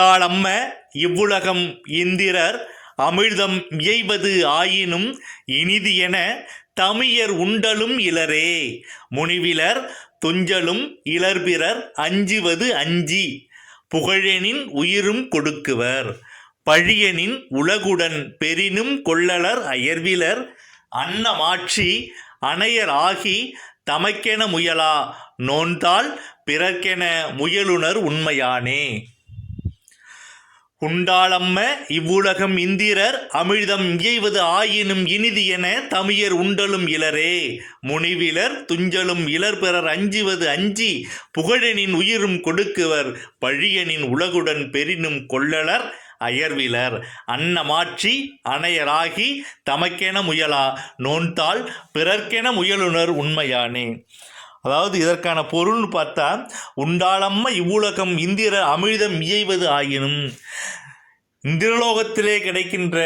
ஆளம்ம இவ்வுலகம் இந்திரர் அமிழ்தம் இயைவது ஆயினும் இனிது என தமியர் உண்டலும் இலரே. முனிவிலர் துஞ்சலும் இலர்பிறர் அஞ்சுவது அஞ்சி. புகழெனின் உயிரும் கொடுக்குவர். பழியனின் உலகுடன் பெரினும் கொள்ளலர் அயர்விலர். அன்னமாட்சி அணையர் ஆகி தமக்கென முயலா. நோன்தால் பிறர்க்கென முயலுணர் உண்மையானே. உண்டாளம்ம இவ்வுலகம் இந்திரர் அமிழ்தம் இயைவது ஆயினும் இனிது என தமியர் உண்டலும் இலரே. முனிவிலர் துஞ்சலும் இலர் பிறர் அஞ்சுவது அஞ்சி புகழனின் உயிரும் கொடுக்குவர் பழியனின் உலகுடன் பெரினும் கொள்ளலர் அயர்விலர். அன்னமாட்சி அணையராகி தமக்கென முயலா நோன்தால் பிறர்க்கென முயலுனர் உண்மையானே. அதாவது இதற்கான பொருள்னு பார்த்தா உண்டாளம்ம இவ்வுலகம் இந்திர அமிழ்தம் இயைவது ஆயினும் இந்திரலோகத்திலே கிடைக்கின்ற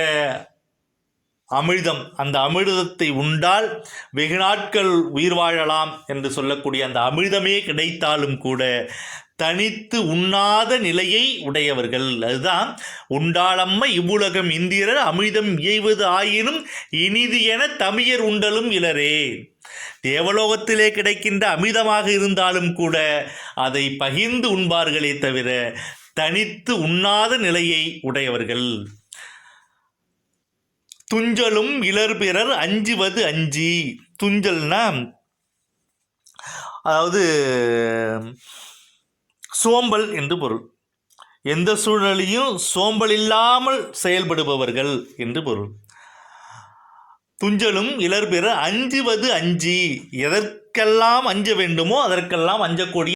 அமிழ்தம் அந்த அமிழ்தத்தை உண்டால் வெகு நாட்கள் உயிர் வாழலாம் என்று சொல்லக்கூடிய அந்த அமிழ்தமே கிடைத்தாலும் கூட தனித்து உண்ணாத நிலையை உடையவர்கள். அதுதான் உண்டாளம்ம இவ்வுலகம் இந்திரர் அமிழ்தம் இயைவது ஆயினும் இனிது என தமிழர் உண்டலும் இளரே தேவலோகத்திலே கிடைக்கின்ற அமிதமாக இருந்தாலும் கூட அதை பகிர்ந்து உண்பார்களே தவிர தனித்து உண்ணாத நிலையை உடையவர்கள். துஞ்சலும் இளர் பிறர் அஞ்சுவது அஞ்சி. துஞ்சல்னா அதாவது சோம்பல் என்று பொருள். எந்த சூழ்நிலையும் சோம்பல் இல்லாமல் செயல்படுபவர்கள் என்று பொருள். துஞ்சலும் இலர்பிற அஞ்சுவது அஞ்சி. எதற்கெல்லாம் அஞ்ச வேண்டுமோ அதற்கெல்லாம் அஞ்சக்கூடிய